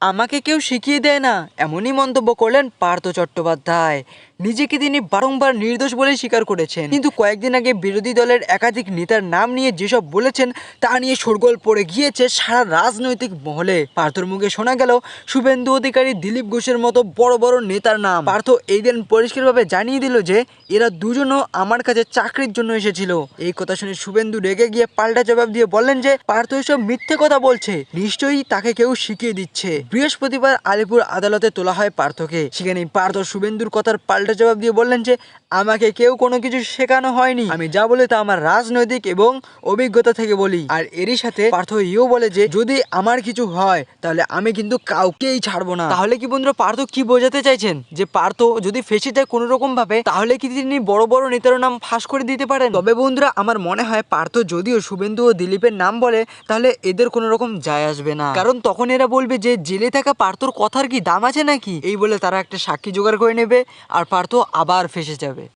আমাকে কেউ শিখিয়ে দেয় না। এমনই মন্তব্য করলেন পার্থ চট্টোপাধ্যায়। নিজেকে তিনি বারংবার নির্দোষ বলে স্বীকার করেছেন। কিন্তু কয়েকদিন আগে বিরোধী দলের একাধিক নেতার নাম নিয়ে যেসব বলেছেন, তা নিয়ে শোরগোল পড়ে গিয়েছে সারা রাজনৈতিক মহলে। পার্থর মুখে শোনা গেল, শুভেন্দু অধিকারী দিলীপ ঘোষের মতো বড় বড় নেতার নাম। পার্থ এই দিন পরিষ্কারভাবে জানিয়ে দিল যে, এরা দুজনও আমার কাছে চাকরির জন্য এসেছিল। এই কথা শুনে শুভেন্দু রেগে গিয়ে পাল্টা জবাব দিয়ে বললেন যে, পার্থ এসব মিথ্যে কথা বলছে। নিশ্চয়ই তাকে কেউ শিখিয়ে দিচ্ছে। বৃহস্পতিবার আলিপুর আদালতে তোলা হয় পার্থকে। সেখানে পার্থ শুভেন্দুর কথার পাল্টা জবাব দিয়ে বললেন যে, আমাকে কেউ কোনো কিছু শেখানো হয়নি। আমি যা বলে তা আমার রাজনৈতিক এবং অভিজ্ঞতা থেকে বলি। আর এরই সাথে পার্থ ইও বলে যে, যদি আমার কিছু হয়, তাহলে আমি কিন্তু কাউকেই ছাড়বো না। তাহলে কি বন্ধুরা, পার্থ কি বোঝাতে চাইছেন? যে, পার্থ যদি ফেসে যায় কোনো রকম ভাবে তাহলে কি তিনি বড় বড় নেতার নাম ফাঁস করে দিতে পারেন? তবে বন্ধুরা, আমার মনে হয় পার্থ যদিও শুভেন্দু ও দিলীপের নাম বলে, তাহলে এদের কোনো রকম যায় আসবে না। কারণ তখন এরা বলবে যে যে জেলে থাকা পার্থর কথার কি দাম আছে নাকি? এই বলে তারা একটা সাক্ষী জোগাড় করে নেবে, আর পার্থ আবার ফেসে যাবে।